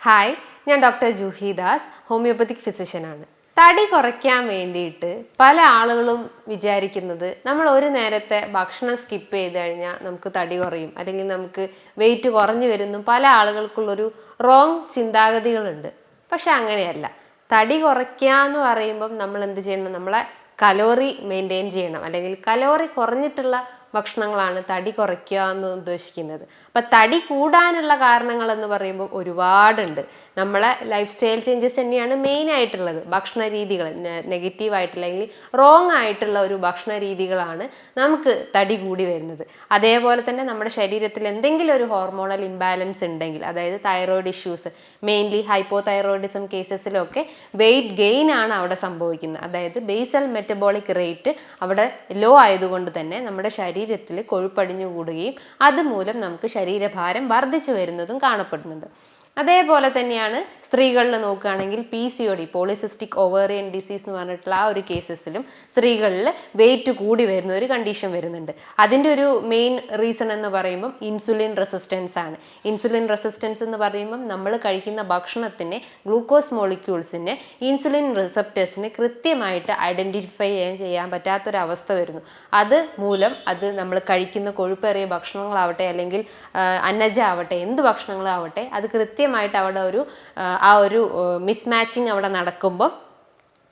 Hi ഞാൻ doctor Juhi Das homeopathic ഫിസിഷ്യനാണ് തടി കുറയ്ക്കാൻ വേണ്ടിയിട്ട് പല ആളുകളും വിചാരിക്കുന്നത് നമ്മൾ ഒരു നേരത്തെ ഭക്ഷണം സ്കിപ്പ് ചെയ്ത് കഴിഞ്ഞാൽ നമുക്ക് തടി കുറയും അല്ലെങ്കിൽ നമുക്ക് വെയിറ്റ് കുറഞ്ഞു വരുന്നു പല ആളുകൾക്കുള്ളൊരു റോങ് ചിന്താഗതികളുണ്ട്. പക്ഷെ അങ്ങനെയല്ല. തടി കുറയ്ക്കുക എന്ന് പറയുമ്പം നമ്മൾ എന്ത് ചെയ്യണം? നമ്മളെ കലോറി മെയിന്റെയിൻ ചെയ്യണം. അല്ലെങ്കിൽ കലോറി കുറഞ്ഞിട്ടുള്ള ഭക്ഷണങ്ങളാണ് തടി കുറയ്ക്കുക എന്ന് ഉദ്ദേശിക്കുന്നത്. അപ്പം തടി കൂടാനുള്ള കാരണങ്ങൾ എന്ന് പറയുമ്പോൾ ഒരുപാടുണ്ട്. നമ്മളെ ലൈഫ് സ്റ്റൈൽ ചേഞ്ചസ് തന്നെയാണ് മെയിൻ ആയിട്ടുള്ളത്. ഭക്ഷണ രീതികൾ നെഗറ്റീവ് ആയിട്ടുള്ള അല്ലെങ്കിൽ റോങ് ആയിട്ടുള്ള ഒരു ഭക്ഷണ രീതികളാണ് നമുക്ക് തടി കൂടി വരുന്നത്. അതേപോലെ തന്നെ നമ്മുടെ ശരീരത്തിൽ എന്തെങ്കിലും ഒരു ഹോർമോണൽ ഇംബാലൻസ് ഉണ്ടെങ്കിൽ അതായത് thyroid issues mainly hypothyroidism കേസസിലൊക്കെ വെയിറ്റ് ഗെയിൻ ആണ് അവിടെ സംഭവിക്കുന്നത്. അതായത് ബേസൽ മെറ്റബോളിക് റേറ്റ് അവിടെ ലോ ആയതുകൊണ്ട് തന്നെ നമ്മുടെ ശരീരത്തിൽ കൊഴുപ്പടിഞ്ഞു കൂടുകയും അതുമൂലം നമുക്ക് ശരീരഭാരം വർദ്ധിച്ചു വരുന്നതും കാണപ്പെടുന്നുണ്ട്. അതേപോലെ തന്നെയാണ് സ്ത്രീകളിൽ നോക്കുകയാണെങ്കിൽ P C O D polycystic ovarian disease എന്ന് പറഞ്ഞിട്ടുള്ള ആ ഒരു കേസസിലും സ്ത്രീകളിൽ വെയിറ്റ് കൂടി വരുന്ന ഒരു കണ്ടീഷൻ വരുന്നുണ്ട്. അതിന്റെ ഒരു മെയിൻ റീസൺ എന്ന് പറയുമ്പം ഇൻസുലിൻ റെസിസ്റ്റൻസ് ആണ്. ഇൻസുലിൻ റെസിസ്റ്റൻസ് എന്ന് പറയുമ്പം നമ്മൾ കഴിക്കുന്ന ഭക്ഷണത്തിന് ഗ്ലൂക്കോസ് മോളിക്യൂൾസിന് ഇൻസുലിൻ റിസപ്റ്റേഴ്സിന് കൃത്യമായിട്ട് ഐഡന്റിഫൈ ചെയ്യാൻ ചെയ്യാൻ പറ്റാത്തൊരവസ്ഥ വരുന്നു. അത് മൂലം അത് നമ്മൾ കഴിക്കുന്ന കൊഴുപ്പേറിയ ഭക്ഷണങ്ങളാവട്ടെ അല്ലെങ്കിൽ അന്നജ ആവട്ടെ എന്ത് ഭക്ഷണങ്ങളാവട്ടെ അത് കൃത്യമായിട്ട് അവിടെ ഒരു ആ, ഒരു മിസ്മാച്ചിങ് അവിടെ നടക്കുമ്പോൾ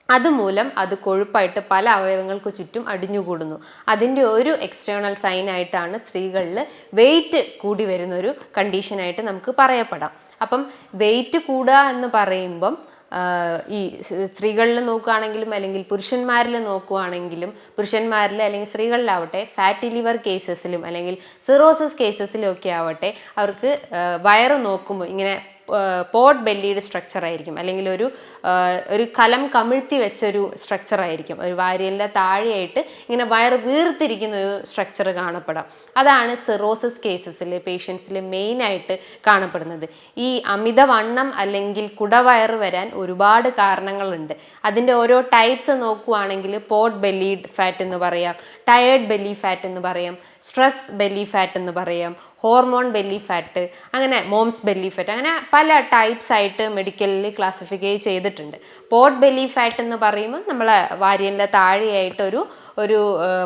അതുമൂലം അത് കൊഴുപ്പായിട്ട് പല അവയവങ്ങൾക്ക് ചുറ്റും അടിഞ്ഞുകൂടുന്നു. അതിന്റെ ഒരു എക്സ്റ്റേണൽ സൈൻ ആയിട്ടാണ് സ്ത്രീകളിൽ വെയിറ്റ് കൂടി വരുന്നൊരു കണ്ടീഷനായിട്ട് നമുക്ക് പറയപ്പെടാം. അപ്പം വെയിറ്റ് കൂടുക എന്ന് പറയുമ്പം ഈ സ്ത്രീകളിൽ നോക്കുകയാണെങ്കിലും അല്ലെങ്കിൽ പുരുഷന്മാരിൽ നോക്കുകയാണെങ്കിലും പുരുഷന്മാരിൽ അല്ലെങ്കിൽ സ്ത്രീകളിലാവട്ടെ ഫാറ്റി ലിവർ കേസസിലും അല്ലെങ്കിൽ സിറോസിസ് കേസസിലും ഒക്കെ ആവട്ടെ അവർക്ക് വയറ് നോക്കുമ്പോൾ ഇങ്ങനെ പോട്ട് ബെല്ലിയുടെ സ്ട്രക്ചർ ആയിരിക്കും. അല്ലെങ്കിൽ ഒരു ഒരു കലം കമിഴ്ത്തി വെച്ചൊരു സ്ട്രക്ചർ ആയിരിക്കും. ഒരു വാരിയലിന്റെ താഴെയായിട്ട് ഇങ്ങനെ വയറ് വീർത്തിരിക്കുന്ന ഒരു സ്ട്രക്ചർ കാണപ്പെടാം. അതാണ് സിറോസിസ് കേസസിൽ പേഷ്യൻസിൽ മെയിനായിട്ട് കാണപ്പെടുന്നത്. ഈ അമിതവണ്ണം അല്ലെങ്കിൽ കുടവയറ് വരാൻ ഒരുപാട് കാരണങ്ങളുണ്ട്. അതിന്റെ ഓരോ ടൈപ്സ് നോക്കുവാണെങ്കിൽ പോട്ട് ബെല്ലീഡ് ഫാറ്റ് എന്ന് പറയാം ടയേർഡ് ബെല്ലി ഫാറ്റ് എന്ന് പറയാം സ്ട്രെസ് ബെല്ലി ഫാറ്റ് എന്ന് പറയാം ഹോർമോൺ ബെല്ലി ഫാറ്റ് അങ്ങനെ മോംസ് ബെല്ലി ഫാറ്റ് അങ്ങനെ പല ടൈപ്സ് ആയിട്ട് മെഡിക്കലിൽ ക്ലാസിഫൈ ചെയ്തിട്ടുണ്ട്. പോട്ട് ബെലി ഫാറ്റ് എന്ന് പറയുമ്പോൾ നമ്മളെ വാര്യന്റെ താഴെയായിട്ടൊരു ഒരു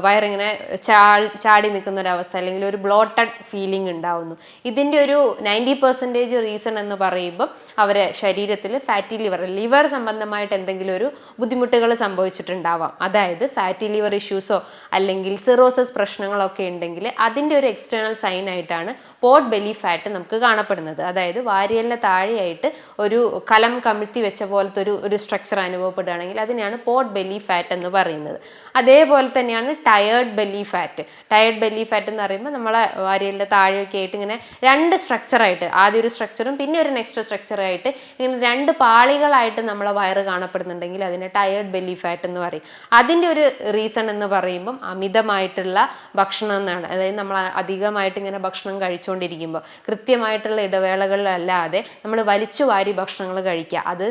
വയറിങ്ങനെ ചാ ചാടി നിൽക്കുന്ന ഒരു അവസ്ഥ അല്ലെങ്കിൽ ഒരു ബ്ലോട്ടഡ് ഫീലിംഗ് ഉണ്ടാവുന്നു. ഇതിന്റെ ഒരു നയന്റി പെർസെന്റേജ് റീസൺ എന്ന് പറയുമ്പോൾ അവരെ ശരീരത്തിൽ ഫാറ്റി ലിവർ ലിവർ സംബന്ധമായിട്ട് എന്തെങ്കിലും ഒരു ബുദ്ധിമുട്ടുകൾ സംഭവിച്ചിട്ടുണ്ടാവാം. അതായത് ഫാറ്റി ലിവർ ഇഷ്യൂസോ അല്ലെങ്കിൽ സിറോസസ് പ്രശ്നങ്ങളൊക്കെ ഉണ്ടെങ്കിൽ അതിന്റെ ഒരു എക്സ്റ്റേണൽ സൈൻ ആയിട്ടാണ് പോട്ട് ബെലി ഫാറ്റ് നമുക്ക് കാണപ്പെടുന്നത്. അതായത് വാരിയലിന്റെ താഴെയായിട്ട് ഒരു കലം കമിഴ്ത്തി വെച്ച പോലത്തെ ഒരു ഒരു സ്ട്രക്ചർ അനുഭവപ്പെടുകയാണെങ്കിൽ അതിനെയാണ് പോട്ട് ബെല്ലി ഫാറ്റ് എന്ന് പറയുന്നത്. അതേപോലെ തന്നെയാണ് tiered belly fat tiered belly fat എന്ന് പറയുമ്പോൾ നമ്മളെ വാരിയലിന്റെ താഴെയൊക്കെ ആയിട്ട് ഇങ്ങനെ രണ്ട് സ്ട്രക്ചറായിട്ട് ആദ്യ ഒരു സ്ട്രക്ചറും പിന്നെ ഒരു നെക്സ്റ്റ് സ്ട്രക്ചറായിട്ട് ഇങ്ങനെ രണ്ട് പാളികളായിട്ട് നമ്മളെ വയറ് കാണപ്പെടുന്നുണ്ടെങ്കിൽ അതിനെ ടയേർഡ് ബെല്ലി ഫാറ്റ് എന്ന് പറയും. അതിന്റെ ഒരു റീസൺ എന്ന് പറയുമ്പം അമിതമായിട്ടുള്ള ഭക്ഷണം എന്നാണ്. അതായത് നമ്മൾ അധികമായിട്ട് ഇങ്ങനെ ഭക്ഷണം കഴിച്ചുകൊണ്ടിരിക്കുമ്പോൾ കൃത്യമായിട്ടുള്ള ഇടവേളകളിലല്ലാതെ നമ്മൾ വലിച്ചു വാരി ഭക്ഷണങ്ങൾ കഴിക്കുക. അത്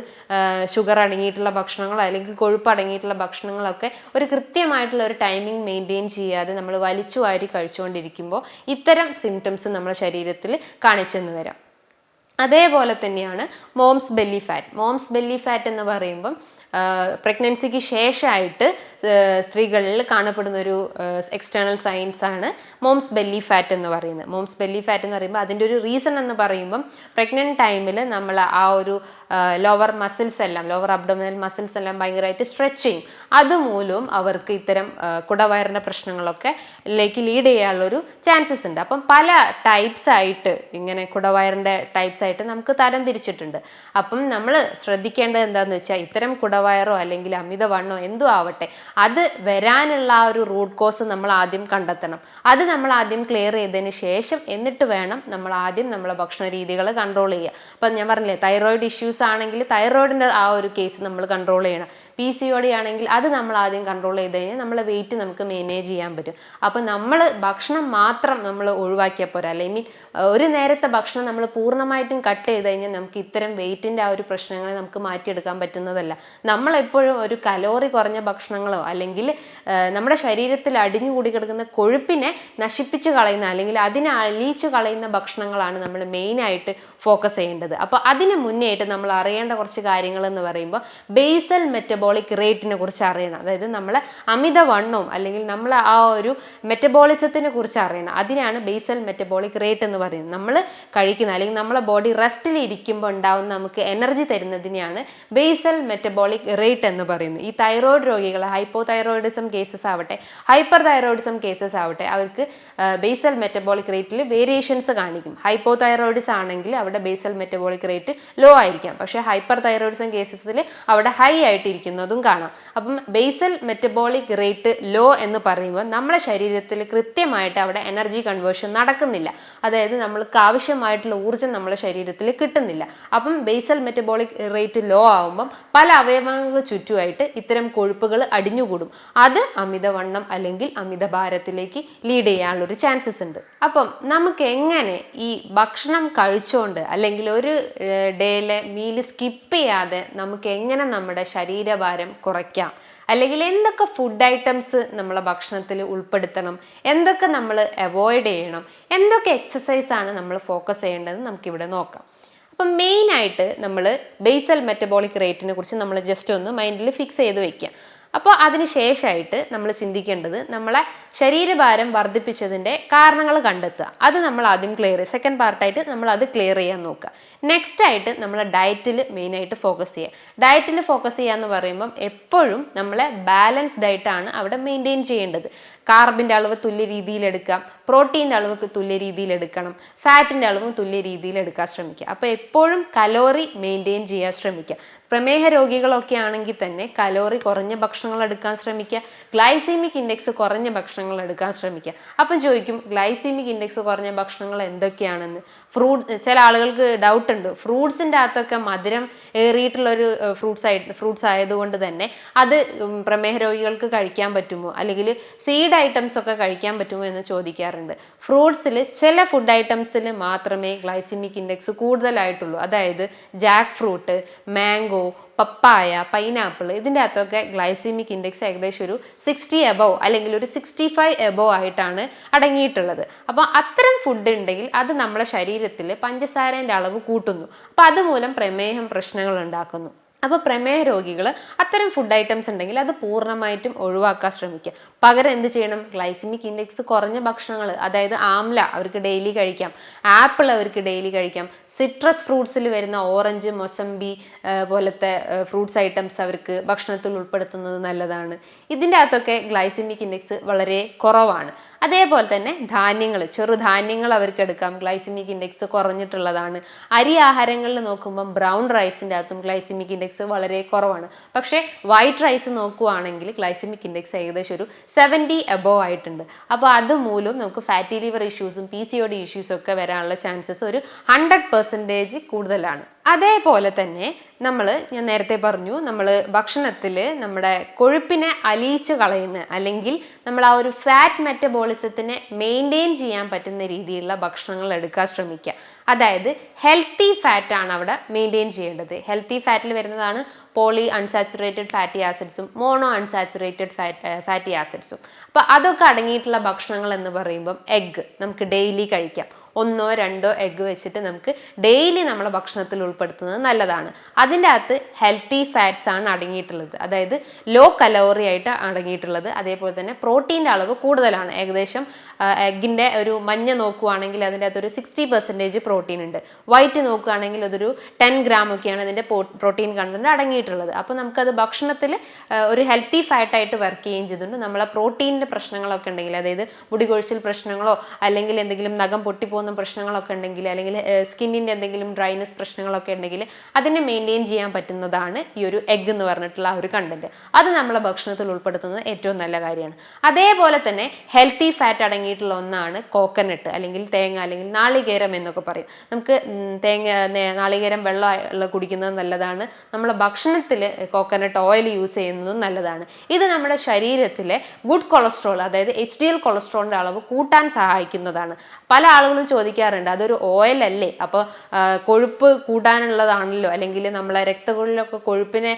ഷുഗർ അടങ്ങിയിട്ടുള്ള ഭക്ഷണങ്ങൾ അല്ലെങ്കിൽ കൊഴുപ്പ് അടങ്ങിയിട്ടുള്ള ഭക്ഷണങ്ങളൊക്കെ ഒരു കൃത്യമായിട്ടുള്ള ഒരു ടൈമിംഗ് മെയിന്റെയിൻ ചെയ്യാതെ നമ്മൾ വലിച്ചു വാരി കഴിച്ചുകൊണ്ടിരിക്കുമ്പോൾ ഇത്തരം സിംറ്റംസ് നമ്മുടെ ശരീരത്തിൽ കാണിച്ചെന്ന് വരാം അതേപോലെ തന്നെയാണ് moms belly fat moms belly fat എന്ന് പറയുമ്പം പ്രഗ്നൻസിക്ക് ശേഷമായിട്ട് സ്ത്രീകളിൽ കാണപ്പെടുന്ന ഒരു എക്സ്റ്റേണൽ സയൻസ് ആണ് മോംസ് ബെല്ലി ഫാറ്റ് എന്ന് പറയുന്നത്. മോംസ് ബെല്ലി ഫാറ്റ് എന്ന് പറയുമ്പോൾ അതിന്റെ ഒരു റീസൺ എന്ന് പറയുമ്പം പ്രഗ്നന്റ് ടൈമിൽ നമ്മൾ ആ ഒരു ലോവർ മസിൽസ് എല്ലാം ലോവർ അബ്ഡോമിനൽ മസിൽസ് എല്ലാം ഭയങ്കരമായിട്ട് സ്ട്രെച്ച് ചെയ്യും. അതുമൂലം അവർക്ക് ഇത്തരം കുടവയറിന്റെ പ്രശ്നങ്ങളൊക്കെ ലേക്ക് ലീഡ് ചെയ്യാനുള്ളൊരു ചാൻസസ് ഉണ്ട്. അപ്പം പല ടൈപ്സ് ആയിട്ട് ഇങ്ങനെ കുടവയറിന്റെ ടൈപ്സ് ആയിട്ട് നമുക്ക് തരം തിരിച്ചിട്ടുണ്ട്. അപ്പം നമ്മൾ ശ്രദ്ധിക്കേണ്ടത് എന്താണെന്ന് വെച്ചാൽ ഇത്തരം കുടവയറോ അല്ലെങ്കിൽ അമിതവണ്ണോ എന്തോ ആവട്ടെ അത് വരാനുള്ള ആ ഒരു റൂട്ട് കോസ് നമ്മൾ ആദ്യം കണ്ടെത്തണം. അത് നമ്മൾ ആദ്യം ക്ലിയർ ചെയ്തതിന് ശേഷം എന്നിട്ട് വേണം നമ്മൾ ആദ്യം നമ്മളെ ഭക്ഷണ രീതികൾ കൺട്രോൾ ചെയ്യുക. അപ്പം ഞാൻ പറഞ്ഞില്ലേ തൈറോയിഡ് ഇഷ്യൂസ് ആണെങ്കിൽ തൈറോയിഡിന്റെ ആ ഒരു കേസ് നമ്മൾ കൺട്രോൾ ചെയ്യണം. പി സി ഒ ഡി ആണെങ്കിൽ അത് നമ്മൾ ആദ്യം കൺട്രോൾ ചെയ്ത് കഴിഞ്ഞാൽ നമ്മളെ വെയിറ്റ് നമുക്ക് മാനേജ് ചെയ്യാൻ പറ്റും. അപ്പോൾ നമ്മൾ ഭക്ഷണം മാത്രം നമ്മൾ ഒഴിവാക്കിയാൽ പോരാ. ഐ മീൻ ഒരു നേരത്തെ ഭക്ഷണം നമ്മൾ പൂർണമായിട്ടും കട്ട് ചെയ്ത് കഴിഞ്ഞാൽ നമുക്ക് ഇത്തരം വെയിറ്റിന്റെ ആ ഒരു പ്രശ്നങ്ങളെ നമുക്ക് മാറ്റിയെടുക്കാൻ പറ്റുന്നതല്ല. നമ്മളെപ്പോഴും ഒരു കലോറി കുറഞ്ഞ ഭക്ഷണങ്ങളോ അല്ലെങ്കിൽ നമ്മുടെ ശരീരത്തിൽ അടിഞ്ഞുകൂടി കിടക്കുന്ന കൊഴുപ്പിനെ നശിപ്പിച്ച് കളയുന്ന അല്ലെങ്കിൽ അതിനെ അലിയിച്ച് കളയുന്ന ഭക്ഷണങ്ങളാണ് നമ്മൾ മെയിനായിട്ട് ഫോക്കസ് ചെയ്യേണ്ടത്. അപ്പോൾ അതിന് മുന്നേ നമ്മൾ അറിയേണ്ട കുറച്ച് കാര്യങ്ങൾ എന്ന് പറയുമ്പോൾ ബേസൽ മെറ്റബോളിക് റേറ്റിനെ കുറിച്ച് അറിയണം. അതായത് നമ്മൾ അമിതവണ്ണവും അല്ലെങ്കിൽ നമ്മൾ ആ ഒരു മെറ്റബോളിസത്തിനെ കുറിച്ച് അറിയണം. അതിനാണ് ബേസൽ മെറ്റബോളിക് റേറ്റ് എന്ന് പറയുന്നത്. നമ്മൾ കഴിക്കുന്ന അല്ലെങ്കിൽ നമ്മളെ ബോഡി റെസ്റ്റിൽ ഇരിക്കുമ്പോൾ ഉണ്ടാവുന്ന നമുക്ക് എനർജി തരുന്നതിനെയാണ് ബേസൽ മെറ്റബോളിക് റേറ്റ് എന്ന് പറയുന്നത്. ഈ തൈറോയ്ഡ് രോഗികൾ ഹൈപ്പോ തൈറോയിഡിസം കേസസ് ആവട്ടെ ഹൈപ്പർ തൈറോയിഡിസം കേസസ് ആവട്ടെ അവർക്ക് ബേസൽ മെറ്റബോളിക് റേറ്റിൽ വേരിയേഷൻസ് കാണിക്കും. ഹൈപ്പോ തൈറോയിഡിസ് ആണെങ്കിൽ അവിടെ ബേസൽ മെറ്റബോളിക് റേറ്റ് ലോ ആയിരിക്കാം. പക്ഷേ ഹൈപ്പർ തൈറോയിഡിസം കേസസിൽ അവിടെ ഹൈ ആയിട്ടിരിക്കുന്നതും കാണാം. അപ്പം ബേസൽ മെറ്റബോളിക് റേറ്റ് ലോ എന്ന് പറയുമ്പോൾ നമ്മുടെ ശരീരത്തിൽ കൃത്യമായിട്ട് അവിടെ എനർജി കൺവേർഷൻ നടക്കുന്നില്ല. അതായത് നമ്മൾക്ക് ആവശ്യമായിട്ടുള്ള ഊർജം നമ്മുടെ ശരീരത്തിൽ കിട്ടുന്നില്ല. അപ്പം ബേസൽ മെറ്റബോളിക് റേറ്റ് ലോ ആവുമ്പം പല അവയവങ്ങൾക്ക് ചുറ്റുമായിട്ട് ഇത്തരം കൊഴുപ്പുകൾ അടിഞ്ഞുകൂടും. അത് അമിതവണ്ണം അല്ലെങ്കിൽ അമിതഭാരത്തിലേക്ക് ലീഡ് ചെയ്യാനുള്ളൊരു ചാൻസസ് ഉണ്ട്. അപ്പം നമുക്ക് എങ്ങനെ ഈ ഭക്ഷണം കഴിച്ചുകൊണ്ട് അല്ലെങ്കിൽ ഒരു ഡേയിലെ മീൽ സ്കിപ്പ് ചെയ്യാതെ നമുക്ക് എങ്ങനെ നമ്മുടെ ശരീരഭാരം കുറയ്ക്കാം. അല്ലെങ്കിൽ എന്തൊക്കെ ഫുഡ് ഐറ്റംസ് നമ്മളെ ഭക്ഷണത്തിൽ ഉൾപ്പെടുത്തണം എന്തൊക്കെ നമ്മൾ അവോയ്ഡ് ചെയ്യണം എന്തൊക്കെ എക്സസൈസ് ആണ് നമ്മൾ ഫോക്കസ് ചെയ്യേണ്ടതെന്ന് നമുക്കിവിടെ നോക്കാം. അപ്പം മെയിനായിട്ട് നമ്മൾ ബേസൽ മെറ്റബോളിക് റേറ്റിനെ കുറിച്ച് നമ്മൾ ജസ്റ്റ് ഒന്ന് മൈൻഡിൽ ഫിക്സ് ചെയ്ത് വെക്കുക അപ്പോൾ അതിന് ശേഷമായിട്ട് നമ്മൾ ചിന്തിക്കേണ്ടത് നമ്മളെ ശരീരഭാരം വർദ്ധിപ്പിച്ചതിന്റെ കാരണങ്ങൾ കണ്ടെത്തുക. അത് നമ്മൾ ആദ്യം ക്ലിയർ ചെയ്യുക. സെക്കൻഡ് പാർട്ടായിട്ട് നമ്മൾ അത് ക്ലിയർ ചെയ്യാൻ നോക്കുക. നെക്സ്റ്റ് ആയിട്ട് നമ്മൾ ഡയറ്റിൽ മെയിനായിട്ട് ഫോക്കസ് ചെയ്യുക. ഡയറ്റിൽ ഫോക്കസ് ചെയ്യുക എന്ന് പറയുമ്പം എപ്പോഴും നമ്മളെ ബാലൻസ് ഡയറ്റാണ് അവിടെ മെയിന്റെയിൻ ചെയ്യേണ്ടത്. കാർബിന്റെ അളവ് തുല്യ രീതിയിൽ എടുക്കാം പ്രോട്ടീന്റെ അളവ് തുല്യ രീതിയിൽ എടുക്കണം. ഫാറ്റിന്റെ അളവും തുല്യ രീതിയിൽ എടുക്കാൻ ശ്രമിക്കുക. അപ്പോൾ എപ്പോഴും കലോറി മെയിന്റെയിൻ ചെയ്യാൻ ശ്രമിക്കുക. പ്രമേഹ രോഗികളൊക്കെ ആണെങ്കിൽ തന്നെ കലോറി കുറഞ്ഞ ഭക്ഷണങ്ങൾ എടുക്കാൻ ശ്രമിക്കുക. ഗ്ലൈസീമിക് ഇൻഡെക്സ് കുറഞ്ഞ ഭക്ഷണങ്ങൾ എടുക്കാൻ ശ്രമിക്കുക. അപ്പം ചോദിക്കും ഗ്ലൈസീമിക് ഇൻഡെക്സ് കുറഞ്ഞ ഭക്ഷണങ്ങൾ എന്തൊക്കെയാണെന്ന്? ഫ്രൂട്ട് ചില ആളുകൾക്ക് ഡൗട്ട് ഉണ്ട്. ഫ്രൂട്ട്സിന്റെ അകത്തൊക്കെ മധുരം ഏറിയിട്ടുള്ളൊരു ഫ്രൂട്ട്സ് ആയിട്ട് ഫ്രൂട്ട്സ് ആയതുകൊണ്ട് തന്നെ അത് പ്രമേഹ രോഗികൾക്ക് കഴിക്കാൻ പറ്റുമോ? അല്ലെങ്കിൽ സീഡ് ഐറ്റംസ് ഒക്കെ കഴിക്കാൻ പറ്റുമോ എന്ന് ചോദിക്കാറുണ്ട്. ഫ്രൂട്ട്സിൽ ചില ഫുഡ് ഐറ്റംസിൽ മാത്രമേ ഗ്ലൈസിമിക് ഇൻഡെക്സ് കൂടുതലായിട്ടുള്ളൂ. അതായത് jackfruit mango papaya pineapple ഇതിന്റെ അകത്തൊക്കെ ഗ്ലൈസിമിക് ഇൻഡെക്സ് ഏകദേശം ഒരു സിക്സ്റ്റി എബോ അല്ലെങ്കിൽ ഒരു സിക്സ്റ്റി ഫൈവ് എബോ ആയിട്ടാണ് അടങ്ങിയിട്ടുള്ളത്. അപ്പോൾ അത്തരം ഫുഡ് ഉണ്ടെങ്കിൽ അത് നമ്മുടെ ശരീരത്തിൽ പഞ്ചസാരേന്റെ അളവ് കൂട്ടുന്നു. അപ്പോൾ അതുമൂലം പ്രമേഹം പ്രശ്നങ്ങൾ ഉണ്ടാക്കുന്നു. അപ്പോൾ പ്രമേഹ രോഗികൾ അത്തരം ഫുഡ് ഐറ്റംസ് ഉണ്ടെങ്കിൽ അത് പൂർണമായിട്ടും ഒഴിവാക്കാൻ ശ്രമിക്കുക. പകരം എന്ത് ചെയ്യണം? ഗ്ലൈസിമിക് ഇൻഡെക്സ് കുറഞ്ഞ ഭക്ഷണങ്ങൾ അതായത് ആംല അവർക്ക് ഡെയിലി കഴിക്കാം ആപ്പിൾ അവർക്ക് ഡെയിലി കഴിക്കാം സിട്രസ് ഫ്രൂട്ട്സിൽ വരുന്ന ഓറഞ്ച് മൊസംബി പോലത്തെ ഫ്രൂട്ട്സ് ഐറ്റംസ് അവർക്ക് ഭക്ഷണത്തിൽ ഉൾപ്പെടുത്തുന്നത് നല്ലതാണ്. ഇതിന്റെ അകത്തൊക്കെ ഗ്ലൈസിമിക് ഇൻഡെക്സ് വളരെ കുറവാണ്. അതേപോലെ തന്നെ ധാന്യങ്ങൾ ചെറുധാന്യങ്ങൾ അവർക്ക് എടുക്കാം. ഗ്ലൈസിമിക് ഇൻഡെക്സ് കുറഞ്ഞിട്ടുള്ളതാണ്. അരി ആഹാരങ്ങളിൽ നോക്കുമ്പം ബ്രൗൺ റൈസിന്റെ അകത്തും ഗ്ലൈസിമിക് ഇൻഡെക്സ് വളരെ കുറവാണ്. പക്ഷേ വൈറ്റ് റൈസ് നോക്കുവാണെങ്കിൽ ഗ്ലൈസിമിക് ഇൻഡെക്സ് ഏകദേശം ഒരു സെവന്റി എബോവ് ആയിട്ടുണ്ട്. അപ്പോൾ അതുമൂലം നമുക്ക് ഫാറ്റി ലിവർ ഇഷ്യൂസും പി സി ഒ ഡി ഇഷ്യൂസും ഒക്കെ വരാനുള്ള ചാൻസസ് ഒരു ഹൺഡ്രഡ് പെർസെന്റേജ് കൂടുതലാണ്. അതേപോലെ തന്നെ നമ്മൾ ഞാൻ നേരത്തെ പറഞ്ഞു നമ്മൾ ഭക്ഷണത്തിൽ നമ്മുടെ കൊഴുപ്പിനെ അലിയിച്ച് കളയുന്ന അല്ലെങ്കിൽ നമ്മൾ ആ ഒരു ഫാറ്റ് മെറ്റബോളിസത്തിനെ മെയിന്റെയിൻ ചെയ്യാൻ പറ്റുന്ന രീതിയിലുള്ള ഭക്ഷണങ്ങൾ എടുക്കാൻ ശ്രമിക്കുക. അതായത് ഹെൽത്തി ഫാറ്റ് ആണ് അവിടെ മെയിന്റെയിൻ ചെയ്യേണ്ടത്. ഹെൽത്തി ഫാറ്റിൽ വരുന്നതാണ് പോളി അൺസാച്ചുറേറ്റഡ് ഫാറ്റി ആസിഡ്സും മോണോ അൺസാച്ചുറേറ്റഡ് ഫാറ്റ് ആസിഡ്സും അപ്പോൾ അതൊക്കെ അടങ്ങിയിട്ടുള്ള ഭക്ഷണങ്ങൾ എന്ന് പറയുമ്പം എഗ്ഗ് നമുക്ക് ഡെയിലി കഴിക്കാം. ഒന്നോ രണ്ടോ എഗ്ഗ് വെച്ചിട്ട് നമുക്ക് ഡെയിലി നമ്മളെ ഭക്ഷണത്തിൽ ഉൾപ്പെടുത്തുന്നത് നല്ലതാണ്. അതിന്റെ അകത്ത് ഹെൽത്തി ഫാറ്റ്സ് ആണ് അടങ്ങിയിട്ടുള്ളത്. അതായത് ലോ കലോറി ആയിട്ട് അടങ്ങിയിട്ടുള്ളത്. അതേപോലെ തന്നെ പ്രോട്ടീന്റെ അളവ് കൂടുതലാണ്. ഏകദേശം എഗ്ഗിന്റെ ഒരു മഞ്ഞ നോക്കുകയാണെങ്കിൽ അതിന്റെ അകത്ത് ഒരു സിക്സ്റ്റി പെർസെന്റേജ് പ്രോട്ടീൻ ഉണ്ട്. വൈറ്റ് നോക്കുകയാണെങ്കിൽ അതൊരു ടെൻ ഗ്രാം ഒക്കെയാണ് അതിന്റെ പ്രോട്ടീൻ കണ്ടന്റ് അടങ്ങിയിട്ടുള്ളത്. അപ്പോൾ നമുക്കത് ഭക്ഷണത്തിൽ ഒരു ഹെൽത്തി ഫാറ്റായിട്ട് വർക്ക് ചെയ്യുകയും ചെയ്തുകൊണ്ട് നമ്മളെ പ്രോട്ടീനിന്റെ പ്രശ്നങ്ങളൊക്കെ ഉണ്ടെങ്കിൽ അതായത് മുടി കൊഴിച്ചിൽ പ്രശ്നങ്ങളോ അല്ലെങ്കിൽ എന്തെങ്കിലും നഖം പൊട്ടിപ്പോകുന്ന പ്രശ്നങ്ങളൊക്കെ ഉണ്ടെങ്കിൽ അല്ലെങ്കിൽ സ്കിന്നിന്റെ എന്തെങ്കിലും ഡ്രൈനെസ് പ്രശ്നങ്ങളൊക്കെ ഉണ്ടെങ്കിൽ അതിനെ മെയിന്റെയിൻ ചെയ്യാൻ പറ്റുന്നതാണ് ഈ ഒരു എഗ് എന്ന് പറഞ്ഞിട്ടുള്ള ആ ഒരു കണ്ടന്റ് അത് നമ്മളെ ഭക്ഷണത്തിൽ ഉൾപ്പെടുത്തുന്നത് ഏറ്റവും നല്ല കാര്യമാണ്. അതേപോലെ തന്നെ ഹെൽത്തി ഫാറ്റ് അടങ്ങിയിട്ടുള്ള ഒന്നാണ് കോക്കനട്ട് അല്ലെങ്കിൽ തേങ്ങ അല്ലെങ്കിൽ നാളികേരം എന്നൊക്കെ പറയും. നമുക്ക് തേങ്ങ നാളികേരം വെള്ളം കുടിക്കുന്നത് നല്ലതാണ്. നമ്മളെ ഭക്ഷണത്തിൽ കോക്കനട്ട് ഓയിൽ യൂസ് ചെയ്യുന്നതും നല്ലതാണ്. ഇത് നമ്മുടെ ശരീരത്തിലെ ഗുഡ് കൊളസ്ട്രോൾ അതായത് എച്ച് ഡി എൽ കൊളസ്ട്രോളിന്റെ അളവ് കൂട്ടാൻ സഹായിക്കുന്നതാണ്. പല ആളുകളും ചോദിക്കാറുണ്ട്. അതൊരു ഓയിൽ അല്ലേ? അപ്പോൾ കൊഴുപ്പ് കൂട്ടാനുള്ളതാണല്ലോ? അല്ലെങ്കിൽ നമ്മളെ രക്തകൊള്ളിലൊക്കെ കൊഴുപ്പിനെ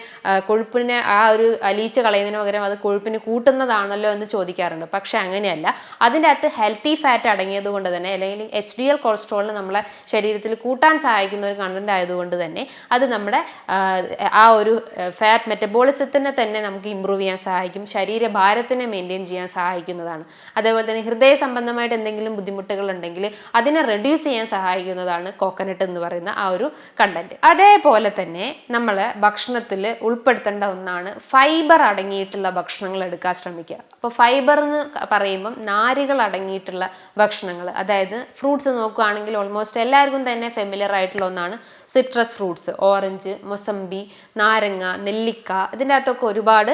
കൊഴുപ്പിനെ ആ ഒരു അലീച്ച് കളയുന്നതിന് പകരം അത് കൊഴുപ്പിന് കൂട്ടുന്നതാണല്ലോ എന്ന് ചോദിക്കാറുണ്ട്. പക്ഷെ അങ്ങനെയല്ല. അതിന്റെ അകത്ത് ഹെൽത്തി ഫാറ്റ് അടങ്ങിയത് കൊണ്ട് തന്നെ അല്ലെങ്കിൽ എച്ച് ഡി എൽ കൊളസ്ട്രോളിന് നമ്മളെ ശരീരത്തിൽ കൂട്ടാൻ സഹായിക്കുന്ന ഒരു കണ്ടന്റ് ആയതുകൊണ്ട് തന്നെ അത് നമ്മുടെ ആ, ഒരു ഫാറ്റ് മെറ്റബോളിസത്തിനെ തന്നെ നമുക്ക് ഇമ്പ്രൂവ് ചെയ്യാൻ സഹായിക്കും. ശരീരഭാരത്തിനെ മെയിന്റെയിൻ ചെയ്യാൻ സഹായിക്കുന്നതാണ്. അതേപോലെ തന്നെ ഹൃദയ സംബന്ധമായിട്ട് എന്തെങ്കിലും ബുദ്ധിമുട്ടുകൾ ഉണ്ടെങ്കിൽ അതിനെ റെഡ്യൂസ് ചെയ്യാൻ സഹായിക്കുന്നതാണ് കോക്കനട്ട് എന്ന് പറയുന്ന ആ ഒരു കണ്ടന്റ് അതേപോലെ തന്നെ നമ്മൾ ഭക്ഷണത്തിൽ ഉൾപ്പെടുത്തേണ്ട ഒന്നാണ് ഫൈബർ അടങ്ങിയിട്ടുള്ള ഭക്ഷണങ്ങൾ എടുക്കാൻ ശ്രമിക്കുക. അപ്പോൾ ഫൈബർ എന്ന് പറയുമ്പം നാരുകൾ അടങ്ങിയിട്ടുള്ള ഭക്ഷണങ്ങൾ അതായത് ഫ്രൂട്ട്സ് നോക്കുകയാണെങ്കിൽ ഓൾമോസ്റ്റ് എല്ലാവർക്കും തന്നെ ഫെമിലിയർ ആയിട്ടുള്ള ഒന്നാണ് സിട്രസ് ഫ്രൂട്ട്സ് ഓറഞ്ച് മൊസംബി നാരങ്ങ നെല്ലിക്ക ഇതിന്റെ അകത്തൊക്കെ ഒരുപാട്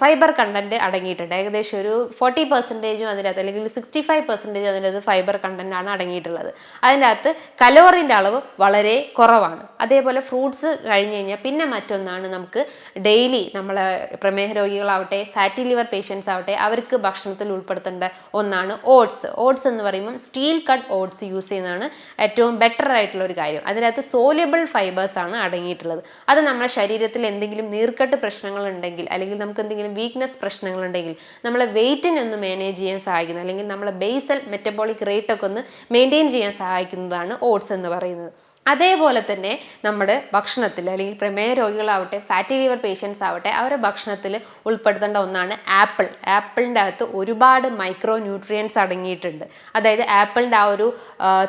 ഫൈബർ കണ്ടന്റ് അടങ്ങിയിട്ടുണ്ട്. ഏകദേശം ഒരു ഫോർട്ടി പെർസെന്റേജും അതിന്റെ അകത്ത് അല്ലെങ്കിൽ സിക്സ്റ്റി ഫൈവ് പെർസെന്റേജ് അതിന്റെ അകത്ത് ഫൈബർ കണ്ടന്റ് ആണ് അടങ്ങിയിട്ടുള്ളത്. അതിന്റെ അകത്ത് കലോറിന്റെ അളവ് വളരെ കുറവാണ്. അതേപോലെ ഫ്രൂട്ട്സ് കഴിഞ്ഞ് കഴിഞ്ഞാൽ പിന്നെ മറ്റൊന്നാണ് നമുക്ക് ഡെയിലി നമ്മളെ പ്രമേഹ രോഗികളാവട്ടെ ഫാറ്റി ലിവർ പേഷ്യൻസ് ആവട്ടെ അവർക്ക് ഭക്ഷണത്തിൽ ഉൾപ്പെടുത്തേണ്ട ഒന്നാണ് ഓട്സ് ഓട്സ് എന്ന് പറയുമ്പം സ്റ്റീൽ കട്ട് ഓട്സ് യൂസ് ചെയ്യുന്നതാണ് ഏറ്റവും ബെറ്റർ ആയിട്ടുള്ള ഒരു കാര്യം. അതിനകത്ത് സോലിയബിൾ ഫൈബേഴ്സ് ആണ് അടങ്ങിയിട്ടുള്ളത്. അത് നമ്മുടെ ശരീരത്തിൽ എന്തെങ്കിലും നീർക്കെട്ട് പ്രശ്നങ്ങൾ ഉണ്ടെങ്കിൽ അല്ലെങ്കിൽ നമുക്ക് എന്തെങ്കിലും വീക്ക്നെസ് പ്രശ്നങ്ങൾ ഉണ്ടെങ്കിൽ നമ്മളെ വെയിറ്റിനെ ഒന്ന് മാനേജ് ചെയ്യാൻ സഹായിക്കുന്നത് അല്ലെങ്കിൽ നമ്മളെ ബേസൽ മെറ്റബോളിക് റേറ്റ് ഒക്കെ ഒന്ന് മെയിന്റെയിൻ ചെയ്യാൻ സഹായിക്കുന്നതാണ് ഓട്സ് എന്ന് പറയുന്നത്. അതേപോലെ തന്നെ നമ്മുടെ ഭക്ഷണത്തിൽ അല്ലെങ്കിൽ പ്രമേയ രോഗികളാവട്ടെ ഫാറ്റി ലിവർ പേഷ്യൻസ് ആവട്ടെ അവരുടെ ഭക്ഷണത്തിൽ ഉൾപ്പെടുത്തേണ്ട ഒന്നാണ് ആപ്പിൾ. ആപ്പിളിന്റെ അകത്ത് ഒരുപാട് മൈക്രോ ന്യൂട്രിയൻസ് അടങ്ങിയിട്ടുണ്ട്. അതായത് ആപ്പിളിന്റെ ആ ഒരു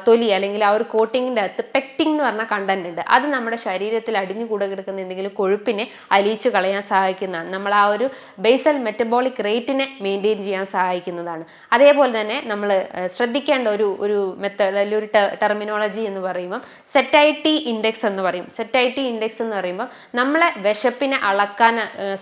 തൊലി അല്ലെങ്കിൽ ആ ഒരു കോട്ടിങ്ങിന്റെ അകത്ത് പെക്റ്റിംഗ് എന്ന് പറഞ്ഞ കണ്ടന്റ് ഉണ്ട്. അത് നമ്മുടെ ശരീരത്തിൽ അടിഞ്ഞു കൂടെ കിടക്കുന്ന എന്തെങ്കിലും കൊഴുപ്പിനെ അലിയിച്ചു കളയാൻ സഹായിക്കുന്നതാണ്. നമ്മൾ ആ ഒരു ബേസൽ മെറ്റബോളിക് റേറ്റിനെ മെയിന്റെയിൻ ചെയ്യാൻ സഹായിക്കുന്നതാണ്. അതേപോലെ തന്നെ നമ്മൾ ശ്രദ്ധിക്കേണ്ട ഒരു ഒരു മെത്തേഡ് അല്ലെങ്കിൽ ഒരു ടെർമിനോളജി എന്ന് പറയുമ്പം സെറ്റൈറ്റി ഇൻഡെക്സ് എന്ന് പറയും. സെറ്റൈറ്റി ഇൻഡെക്സ് എന്ന് പറയുമ്പോൾ നമ്മളെ വിശപ്പിനെ അളക്കാൻ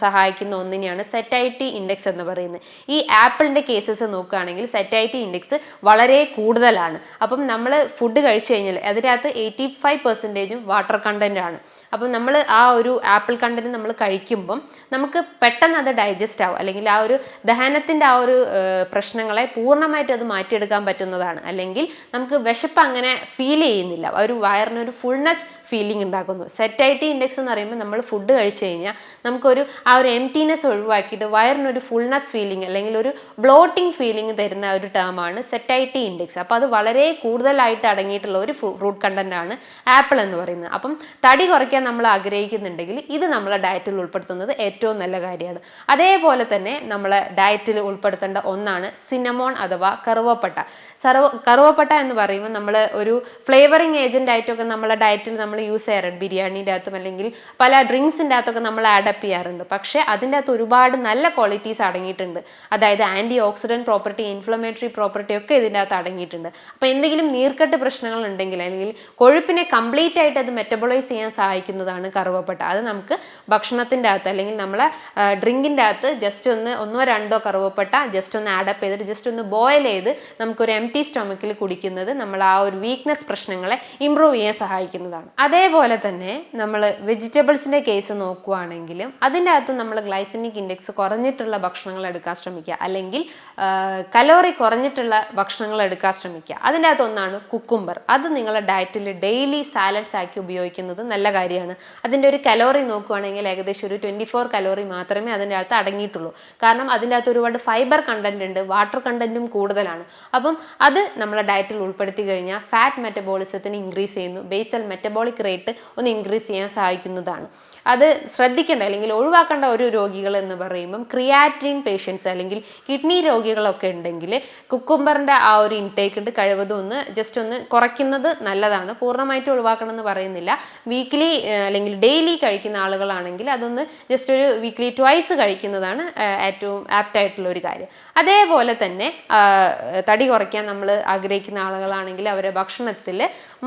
സഹായിക്കുന്ന ഒന്നിനെയാണ് സെറ്റൈറ്റി ഇൻഡെക്സ് എന്ന് പറയുന്നത്. ഈ ആപ്പിളിന്റെ കേസസ് നോക്കുകയാണെങ്കിൽ സെറ്റൈറ്റി ഇൻഡെക്സ് വളരെ കൂടുതലാണ്. അപ്പം നമ്മൾ ഫുഡ് കഴിച്ചു കഴിഞ്ഞാൽ അതിനകത്ത് എയ്റ്റി ഫൈവ് പെർസെന്റേജും വാട്ടർ കണ്ടന്റ് ആണ്. അപ്പം നമ്മൾ ആ ഒരു ആപ്പിൾ കണ്ടന്റ് നമ്മൾ കഴിക്കുമ്പം നമുക്ക് പെട്ടെന്ന് അത് ഡൈജസ്റ്റ് ആവും. അല്ലെങ്കിൽ ആ ഒരു ദഹനത്തിന്റെ ആ ഒരു പ്രശ്നങ്ങളെ പൂർണമായിട്ട് അത് മാറ്റിയെടുക്കാൻ പറ്റുന്നതാണ്. അല്ലെങ്കിൽ നമുക്ക് വിശപ്പ് അങ്ങനെ ഫീൽ ചെയ്യുന്നില്ല. ഒരു വയറിനൊരു ഫുൾനെസ് ഫീലിംഗ് ഉണ്ടാക്കുന്നു. സെറ്റൈറ്റി ഇൻഡെക്സ് എന്ന് പറയുമ്പോൾ നമ്മൾ ഫുഡ് കഴിച്ചു കഴിഞ്ഞാൽ നമുക്കൊരു ആ ഒരു എംറ്റിനെസ് ഒഴിവാക്കിയിട്ട് വയറിനൊരു ഫുൾനെസ് ഫീലിംഗ് അല്ലെങ്കിൽ ഒരു ബ്ലോട്ടിംഗ് ഫീലിംഗ് തരുന്ന ഒരു ടേമാണ് സെറ്റൈറ്റി ഇൻഡെക്സ് അപ്പോൾ അത് വളരെ കൂടുതലായിട്ട് അടങ്ങിയിട്ടുള്ള ഒരു ഫ്രൂട്ട് കണ്ടന്റ് ആണ് ആപ്പിൾ എന്ന് പറയുന്നത്. അപ്പം തടി കുറയ്ക്കാൻ നമ്മൾ ആഗ്രഹിക്കുന്നുണ്ടെങ്കിൽ ഇത് നമ്മളെ ഡയറ്റിൽ ഉൾപ്പെടുത്തുന്നത് ഏറ്റവും നല്ല കാര്യമാണ്. അതേപോലെ തന്നെ നമ്മളെ ഡയറ്റിൽ ഉൾപ്പെടുത്തേണ്ട ഒന്നാണ് സിനമോൺ അഥവാ കറുവപ്പട്ട. സർവ കറുവപ്പട്ട എന്ന് പറയുമ്പോൾ നമ്മൾ ഒരു ഫ്ലേവറിങ് ഏജന്റ് ആയിട്ടൊക്കെ നമ്മളെ ഡയറ്റിൽ നമ്മൾ യൂസ് ചെയ്യാറുണ്ട് ബിരിയാണീന്റെ അകത്തും അല്ലെങ്കിൽ പല ഡ്രിങ്ക്സിന്റെ അകത്തൊക്കെ നമ്മൾ ആഡപ്പ് ചെയ്യാറുണ്ട്. പക്ഷേ അതിന്റെ അകത്ത് ഒരുപാട് നല്ല ക്വാളിറ്റീസ് അടങ്ങിയിട്ടുണ്ട്. അതായത് antioxidant property inflammatory property ഒക്കെ ഇതിന്റെ അകത്ത് അടങ്ങിയിട്ടുണ്ട്. അപ്പോൾ എന്തെങ്കിലും നീർക്കെട്ട് പ്രശ്നങ്ങൾ ഉണ്ടെങ്കിൽ അല്ലെങ്കിൽ കൊഴുപ്പിനെ കംപ്ലീറ്റ് ആയിട്ട് അത് മെറ്റബോളൈസ് ചെയ്യാൻ സഹായിക്കുന്നതാണ് കറുവപ്പട്ട. അത് നമുക്ക് ഭക്ഷണത്തിന്റെ അകത്ത് അല്ലെങ്കിൽ നമ്മളെ ഡ്രിങ്കിന്റെ അകത്ത് ജസ്റ്റ് ഒന്ന് ഒന്നോ രണ്ടോ കറുവപ്പട്ട ജസ്റ്റ് ഒന്ന് ആഡപ്പ് ചെയ്തിട്ട് ജസ്റ്റ് ഒന്ന് ബോയിൽ ചെയ്ത് നമുക്കൊരു എം ടി സ്റ്റൊമക്കിൽ കുടിക്കുന്നത് നമ്മൾ ആ ഒരു വീക്ക്നെസ് പ്രശ്നങ്ങളെ ഇമ്പ്രൂവ് ചെയ്യാൻ സഹായിക്കുന്നതാണ്. അതേപോലെ തന്നെ നമ്മൾ വെജിറ്റബിൾസിന്റെ കേസ് നോക്കുവാണെങ്കിലും അതിന്റെ അകത്തും നമ്മൾ ഗ്ലൈസമിക് ഇൻഡെക്സ് കുറഞ്ഞിട്ടുള്ള ഭക്ഷണങ്ങൾ എടുക്കാൻ ശ്രമിക്കുക. അല്ലെങ്കിൽ കലോറി കുറഞ്ഞിട്ടുള്ള ഭക്ഷണങ്ങൾ എടുക്കാൻ ശ്രമിക്കുക. അതിന്റെ അകത്ത് ഒന്നാണ് കുക്കുംബർ. അത് നിങ്ങളുടെ ഡയറ്റിൽ ഡെയിലി സാലഡ്സ് ആക്കി ഉപയോഗിക്കുന്നത് നല്ല കാര്യമാണ്. അതിന്റെ ഒരു കലോറി നോക്കുവാണെങ്കിൽ ഏകദേശം ഒരു ട്വന്റി ഫോർ കലോറി മാത്രമേ അതിന്റെ അകത്ത് അടങ്ങിയിട്ടുള്ളൂ. കാരണം അതിന്റെ അകത്ത് ഒരുപാട് ഫൈബർ കണ്ടന്റ് ഉണ്ട് വാട്ടർ കണ്ടന്റും കൂടുതലാണ്. അപ്പം അത് നമ്മളെ ഡയറ്റിൽ ഉൾപ്പെടുത്തി കഴിഞ്ഞാൽ ഫാറ്റ് മെറ്റബോളിസത്തിന് ഇൻക്രീസ് ചെയ്യുന്നു. ബേസൽ മെറ്റബോളിക് റേറ്റ് ഒന്ന് ഇൻക്രീസ് ചെയ്യാൻ സഹായിക്കുന്നതാണ്. അത് ശ്രദ്ധിക്കേണ്ട അല്ലെങ്കിൽ ഒഴിവാക്കേണ്ട ഒരു രോഗികൾ എന്ന് പറയുമ്പം ക്രിയാറ്റിൻ പേഷ്യൻസ് അല്ലെങ്കിൽ കിഡ്നി രോഗികളൊക്കെ ഉണ്ടെങ്കിൽ കുക്കുംബറിന്റെ ആ ഒരു ഇൻടേക്ക് ഉണ്ട് കഴിവതും ഒന്ന് ജസ്റ്റ് ഒന്ന് കുറയ്ക്കുന്നത് നല്ലതാണ്. പൂർണമായിട്ട് ഒഴിവാക്കണം എന്ന് പറയുന്നില്ല. വീക്ക്ലി അല്ലെങ്കിൽ ഡെയിലി കഴിക്കുന്ന ആളുകളാണെങ്കിൽ അതൊന്ന് ജസ്റ്റ് ഒരു വീക്ക്ലി ട്വൈസ് കഴിക്കുന്നതാണ് ഏറ്റവും ആപ്റ്റായിട്ടുള്ള ഒരു കാര്യം. അതേപോലെ തന്നെ തടി കുറയ്ക്കാൻ നമ്മൾ ആഗ്രഹിക്കുന്ന ആളുകളാണെങ്കിൽ അവരുടെ ഭക്ഷണത്തിൽ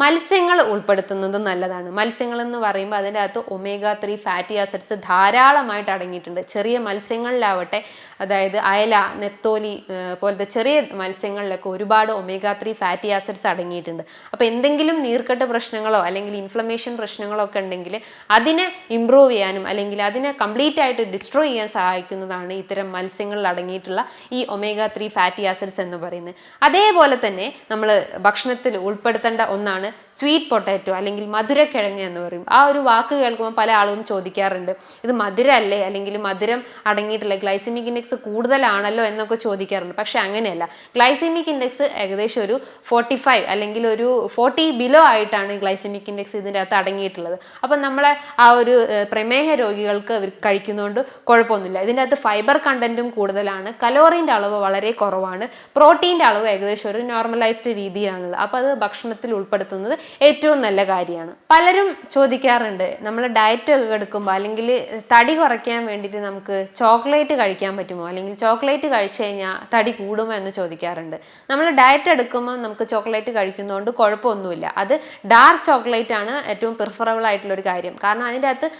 മത്സ്യങ്ങൾ ഉൾപ്പെടുത്തുന്നത് നല്ലതാണ്. നല്ലതാണ്. മത്സ്യങ്ങളെന്ന് പറയുമ്പോൾ അതിന്റെ അകത്ത് ഒമേഗ ത്രീ ഫാറ്റി ആസിഡ്സ് ധാരാളമായിട്ട് അടങ്ങിയിട്ടുണ്ട്. ചെറിയ മത്സ്യങ്ങളിലാവട്ടെ അതായത് അയല നെത്തോലി പോലത്തെ ചെറിയ മത്സ്യങ്ങളിലൊക്കെ ഒരുപാട് ഒമേഗ ത്രീ ഫാറ്റി ആസിഡ്സ് അടങ്ങിയിട്ടുണ്ട്. അപ്പോൾ എന്തെങ്കിലും നീർക്കെട്ട് പ്രശ്നങ്ങളോ അല്ലെങ്കിൽ ഇൻഫ്ലമേഷൻ പ്രശ്നങ്ങളോ ഒക്കെ ഉണ്ടെങ്കിൽ അതിനെ ഇമ്പ്രൂവ് ചെയ്യാനും അല്ലെങ്കിൽ അതിനെ കംപ്ലീറ്റ് ആയിട്ട് ഡിസ്ട്രോയ് ചെയ്യാൻ സഹായിക്കുന്നതാണ് ഇത്തരം മത്സ്യങ്ങളിൽ അടങ്ങിയിട്ടുള്ള ഈ ഒമേഗ ത്രീ ഫാറ്റി ആസിഡ്സ് എന്ന് പറയുന്നത്. അതേപോലെ തന്നെ നമ്മൾ ഭക്ഷണത്തിൽ ഉൾപ്പെടുത്തേണ്ട ഒന്നാണ് സ്വീറ്റ് പൊട്ടാറ്റോ അല്ലെങ്കിൽ മധുരക്കിഴങ്ങ് എന്ന് പറയും. ആ ഒരു വാക്ക് കേൾക്കുമ്പോൾ പല ആളുകളും ചോദിക്കാറുണ്ട്. ഇത് മധുരമല്ലേ അല്ലെങ്കിൽ മധുരം അടങ്ങിയിട്ടില്ല ഗ്ലൈസിമിക് ഇൻഡെക്സ് കൂടുതലാണല്ലോ എന്നൊക്കെ ചോദിക്കാറുണ്ട്. പക്ഷെ അങ്ങനെയല്ല. ഗ്ലൈസിമിക് ഇൻഡെക്സ് ഏകദേശം ഒരു ഫോർട്ടി ഫൈവ് അല്ലെങ്കിൽ ഒരു ഫോർട്ടി ബിലോ ആയിട്ടാണ് ഗ്ലൈസിമിക് ഇൻഡെക്സ് ഇതിന്റെ അകത്ത് അടങ്ങിയിട്ടുള്ളത്. അപ്പം നമ്മളെ ആ ഒരു പ്രമേഹ രോഗികൾക്ക് അവർ കഴിക്കുന്നതുകൊണ്ട് കുഴപ്പമൊന്നുമില്ല. ഇതിന്റെ അകത്ത് ഫൈബർ കണ്ടന്റും കൂടുതലാണ്. കലോറിന്റെ അളവ് വളരെ കുറവാണ്. പ്രോട്ടീന്റെ അളവ് ഏകദേശം ഒരു നോർമലൈസ്ഡ് രീതിയിലാണുള്ളത്. അപ്പോൾ അത് ഭക്ഷണത്തിൽ ഉൾപ്പെടുത്തുന്നത് ഏറ്റവും നല്ല കാര്യമാണ്. പലരും ചോദിക്കാറുണ്ട് നമ്മൾ ഡയറ്റ് ഒക്കെ എടുക്കുമ്പോൾ അല്ലെങ്കിൽ തടി കുറയ്ക്കാൻ വേണ്ടിയിട്ട് നമുക്ക് ചോക്ലേറ്റ് കഴിക്കാൻ പറ്റുമോ? അല്ലെങ്കിൽ ചോക്ലേറ്റ് കഴിച്ചു കഴിഞ്ഞാൽ തടി കൂടുമോ? എന്ന് ചോദിക്കാറുണ്ട്. നമ്മൾ ഡയറ്റ് എടുക്കുമ്പോൾ നമുക്ക് ചോക്ലേറ്റ് കഴിക്കുന്നതുകൊണ്ട് കുഴപ്പമൊന്നുമില്ല. അത് ഡാർക്ക് ചോക്ലേറ്റ് ആണ് ഏറ്റവും പ്രിഫറബിൾ ആയിട്ടുള്ള ഒരു കാര്യം. കാരണം അതിന്റെ അകത്ത്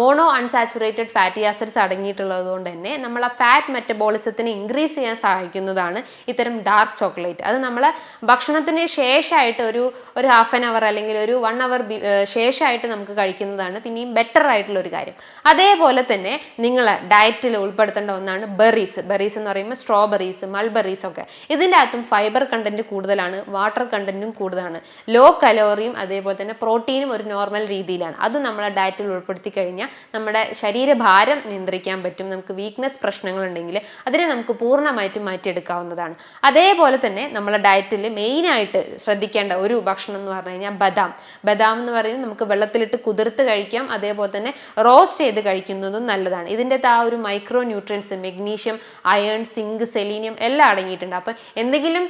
മോണോ അൺസാച്ചുറേറ്റഡ് ഫാറ്റി ആസിഡ്സ് അടങ്ങിയിട്ടുള്ളത് കൊണ്ട് തന്നെ നമ്മൾ ആ ഫാറ്റ് മെറ്റബോളിസത്തിന് ഇൻക്രീസ് ചെയ്യാൻ സഹായിക്കുന്നതാണ് ഇത്തരം ഡാർക്ക് ചോക്ലേറ്റ് അത് നമ്മളെ ഭക്ഷണത്തിന് ശേഷമായിട്ട് ഒരു ഒരു ഹാഫ് ആൻ അവർ അല്ലെങ്കിൽ ഒരു വൺ അവർ ശേഷമായിട്ട് നമുക്ക് കഴിക്കുന്നതാണ് പിന്നെയും ബെറ്റർ ആയിട്ടുള്ള ഒരു കാര്യം. അതേപോലെ തന്നെ നിങ്ങൾ ഡയറ്റിൽ ഉൾപ്പെടുത്തേണ്ട ഒന്നാണ് ബെറീസ് ബെറീസ് എന്ന് പറയുമ്പോൾ സ്ട്രോബെറീസ് മൾബെറീസ് ഒക്കെ. ഇതിന്റെ അകത്തും ഫൈബർ കണ്ടന്റ് കൂടുതലാണ് വാട്ടർ കണ്ടന്റും കൂടുതലാണ്. ലോ കലോറിയും അതേപോലെ തന്നെ പ്രോട്ടീനും ഒരു നോർമൽ രീതിയിലാണ്. അത് നമ്മളെ ഡയറ്റിൽ ഉൾപ്പെടുത്തി കഴിഞ്ഞാൽ നമ്മുടെ ശരീരഭാരം നിയന്ത്രിക്കാൻ പറ്റും. നമുക്ക് വീക്ക്നെസ് പ്രശ്നങ്ങളുണ്ടെങ്കിൽ അതിനെ നമുക്ക് പൂർണമായിട്ടും മാറ്റിയെടുക്കാവുന്നതാണ്. അതേപോലെ തന്നെ നമ്മളെ ഡയറ്റിൽ മെയിനായിട്ട് ശ്രദ്ധിക്കേണ്ട ഒരു ഭക്ഷണം എന്ന് പറഞ്ഞു കഴിഞ്ഞാൽ ബദാം. ബദാം എന്ന് പറയുന്നത് നമുക്ക് വെള്ളത്തിലിട്ട് കുതിർത്ത് കഴിക്കാം. അതേപോലെ തന്നെ റോസ്റ്റ് ചെയ്ത് കഴിക്കുന്നതും നല്ലതാണ്. ഇതിന്റെ ആ ഒരു micro nutrients magnesium iron zinc selenium എല്ലാം അടങ്ങിയിട്ടുണ്ട്. അപ്പം എന്തെങ്കിലും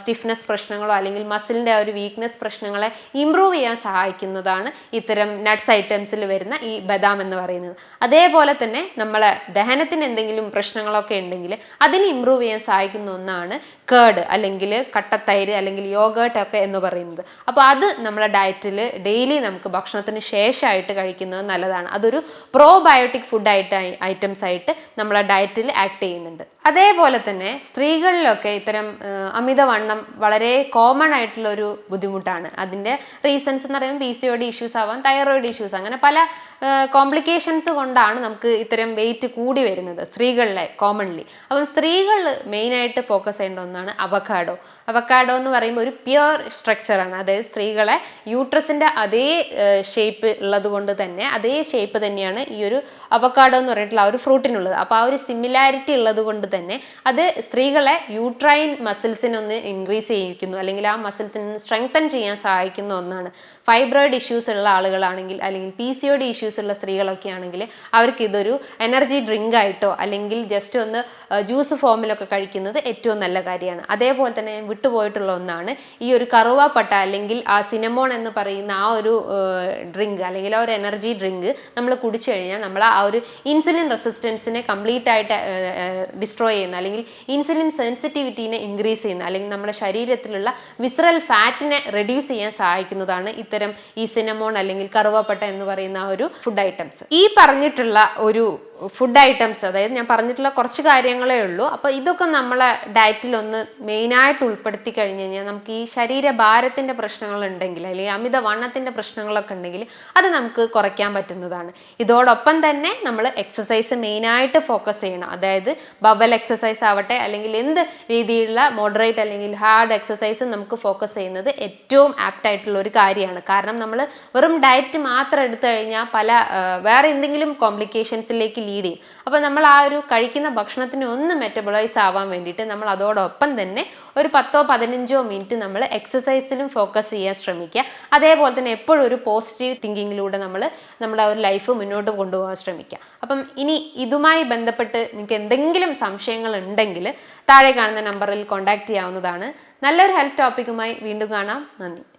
സ്റ്റിഫ്നെസ് പ്രശ്നങ്ങളോ അല്ലെങ്കിൽ മസിലിന്റെ ആ ഒരു വീക്ക്നെസ് പ്രശ്നങ്ങളെ ഇമ്പ്രൂവ് ചെയ്യാൻ സഹായിക്കുന്നതാണ് ഇത്തരം നട്ട്സ് ഐറ്റംസിൽ വരുന്ന ഈ ബദാം എന്ന് പറയുന്നത്. അതേപോലെ തന്നെ നമ്മളെ ദഹനത്തിന് എന്തെങ്കിലും പ്രശ്നങ്ങളൊക്കെ ഉണ്ടെങ്കിൽ അതിന് ഇമ്പ്രൂവ് ചെയ്യാൻ സഹായിക്കുന്ന ഒന്നാണ് കേർഡ് അല്ലെങ്കിൽ കട്ടത്തൈര് അല്ലെങ്കിൽ യോഗേർട്ട് ഒക്കെ എന്ന് പറയുന്നത്. അപ്പോൾ അത് നമ്മളെ ഡയറ്റിൽ ഡെയിലി നമുക്ക് ഭക്ഷണത്തിന് ശേഷമായിട്ട് കഴിക്കുന്നത് നല്ലതാണ്. അതൊരു പ്രോബയോട്ടിക് ഫുഡ് ആയിട്ട് ഐറ്റംസ് ആയിട്ട് നമ്മളെ ഡയറ്റിൽ ആക്ട് ചെയ്യുന്നുണ്ട്. അതേപോലെ തന്നെ സ്ത്രീകളിലൊക്കെ ഇത്തരം അമിതവണ്ണം വളരെ കോമൺ ആയിട്ടുള്ള ഒരു ബുദ്ധിമുട്ടാണ്. അതിന്റെ റീസൺസ് എന്ന് പറയുമ്പോൾ P C O D issues ആവാം തൈറോയിഡ് ഇഷ്യൂസ് അങ്ങനെ പല കോംപ്ലിക്കേഷൻസ് കൊണ്ടാണ് നമുക്ക് ഇത്തരം വെയിറ്റ് കൂടി വരുന്നത് സ്ത്രീകളിലെ കോമൺലി അപ്പം സ്ത്രീകൾ മെയിനായിട്ട് ഫോക്കസ് ചെയ്യേണ്ട ഒന്നാണ് അവക്കാഡോ അവക്കാഡോ എന്ന് പറയുമ്പോൾ ഒരു പ്യുവർ സ്ട്രക്ചറാണ് അതായത് സ്ത്രീകളെ യൂട്രസിന്റെ അതേ ഷേപ്പ് ഉള്ളത് കൊണ്ട് തന്നെ അതേ ഷേപ്പ് തന്നെയാണ് ഈ ഒരു അവക്കാഡോ എന്ന് പറഞ്ഞിട്ടുള്ള ആ ഒരു ഫ്രൂട്ടിനുള്ളത് അപ്പോൾ ആ ഒരു സിമിലാരിറ്റി ഉള്ളത് കൊണ്ട് തന്നെ അത് സ്ത്രീകളെ യൂട്രൈൻ മസിൽസിനൊന്ന് ഇൻക്രീസ് ചെയ്യിക്കുന്നു. അല്ലെങ്കിൽ ആ മസിൽസിന് സ്ട്രെങ്തൻ ചെയ്യാൻ സഹായിക്കുന്ന ഒന്നാണ്. ഫൈബ്രോയിഡ് ഇഷ്യൂസ് ഉള്ള ആളുകളാണെങ്കിൽ അല്ലെങ്കിൽ P C O D issues ഉള്ള സ്ത്രീകളൊക്കെ ആണെങ്കിൽ അവർക്ക് ഇതൊരു എനർജി ഡ്രിങ്ക് ആയിട്ടോ അല്ലെങ്കിൽ ജസ്റ്റ് ഒന്ന് ജ്യൂസ് ഫോമിലൊക്കെ കഴിക്കുന്നത് ഏറ്റവും നല്ല കാര്യമാണ്. അതേപോലെ തന്നെ വിട്ടുപോയിട്ടുള്ള ഒന്നാണ് ഈ ഒരു കറുവാപ്പട്ട അല്ലെങ്കിൽ സിനമോൺ എന്ന് പറയുന്ന ആ ഒരു ഡ്രിങ്ക് അല്ലെങ്കിൽ ആ ഒരു എനർജി ഡ്രിങ്ക് നമ്മൾ കുടിച്ചു കഴിഞ്ഞാൽ നമ്മൾ ആ ഒരു ഇൻസുലിൻ റെസിസ്റ്റൻസിനെ കംപ്ലീറ്റ് ആയിട്ട് ഡിസ്ട്രോയ് ചെയ്യുന്ന അല്ലെങ്കിൽ ഇൻസുലിൻ സെൻസിറ്റിവിറ്റീനെ ഇൻക്രീസ് ചെയ്യുന്ന അല്ലെങ്കിൽ നമ്മുടെ ശരീരത്തിലുള്ള വിസറൽ ഫാറ്റിനെ റെഡ്യൂസ് ചെയ്യാൻ സഹായിക്കുന്നതാണ് ഇത്തരം ഈ സിനമോൺ അല്ലെങ്കിൽ കറുവപ്പട്ട എന്ന് പറയുന്ന ആ ഒരു ഫുഡ് ഐറ്റംസ്. ഈ പറഞ്ഞിട്ടുള്ള ഒരു ഫുഡ് ഐറ്റംസ് അതായത് ഞാൻ പറഞ്ഞിട്ടുള്ള കുറച്ച് കാര്യങ്ങളേ ഉള്ളൂ. അപ്പോൾ ഇതൊക്കെ നമ്മളെ ഡയറ്റിൽ ഒന്ന് മെയിനായിട്ട് ഉൾപ്പെടുത്തി കഴിഞ്ഞ് കഴിഞ്ഞാൽ നമുക്ക് ഈ ശരീരഭാരത്തിന്റെ പ്രശ്നങ്ങൾ ഉണ്ടെങ്കിൽ അല്ലെങ്കിൽ അമിത വണ്ണത്തിന്റെ പ്രശ്നങ്ങളൊക്കെ ഉണ്ടെങ്കിൽ അത് നമുക്ക് കുറയ്ക്കാൻ പറ്റുന്നതാണ്. ഇതോടൊപ്പം തന്നെ നമ്മൾ എക്സസൈസ് മെയിനായിട്ട് ഫോക്കസ് ചെയ്യണം. അതായത് ബബൽ എക്സസൈസ് ആവട്ടെ അല്ലെങ്കിൽ എന്ത് രീതിയിലുള്ള മോഡറേറ്റ് അല്ലെങ്കിൽ ഹാർഡ് എക്സസൈസ് നമുക്ക് ഫോക്കസ് ചെയ്യുന്നത് ഏറ്റവും ആപ്റ്റ് ആയിട്ടുള്ള ഒരു കാര്യമാണ്. കാരണം നമ്മൾ വെറും ഡയറ്റ് മാത്രം എടുത്തു കഴിഞ്ഞാൽ പല വേറെ എന്തെങ്കിലും കോംപ്ലിക്കേഷൻസിലേക്ക് ലീഡ് ചെയ്യും. അപ്പോൾ നമ്മൾ ആ ഒരു കഴിക്കുന്ന ഭക്ഷണത്തിന് ഒന്ന് മെറ്റബോളൈസ് ആവാൻ വേണ്ടിയിട്ട് നമ്മൾ അതോടൊപ്പം തന്നെ ഒരു പത്തോ പതിനഞ്ചോ മിനിറ്റ് നമ്മൾ എക്സസൈസിലും ഫോക്കസ് ചെയ്യാൻ ശ്രമിക്കുക. അതേപോലെ തന്നെ എപ്പോഴും ഒരു പോസിറ്റീവ് തിങ്കിങ്ങിലൂടെ നമ്മൾ നമ്മുടെ ഒരു ലൈഫ് മുന്നോട്ട് കൊണ്ടുപോകാൻ ശ്രമിക്കുക. അപ്പം ഇനി ഇതുമായി ബന്ധപ്പെട്ട് നിങ്ങൾക്ക് എന്തെങ്കിലും സംശയങ്ങൾ ഉണ്ടെങ്കിൽ താഴെ കാണുന്ന നമ്പറിൽ കോൺടാക്ട് ചെയ്യാവുന്നതാണ്. നല്ലൊരു ഹെൽത്ത് ടോപ്പിക്കുമായി വീണ്ടും കാണാം. നന്ദി.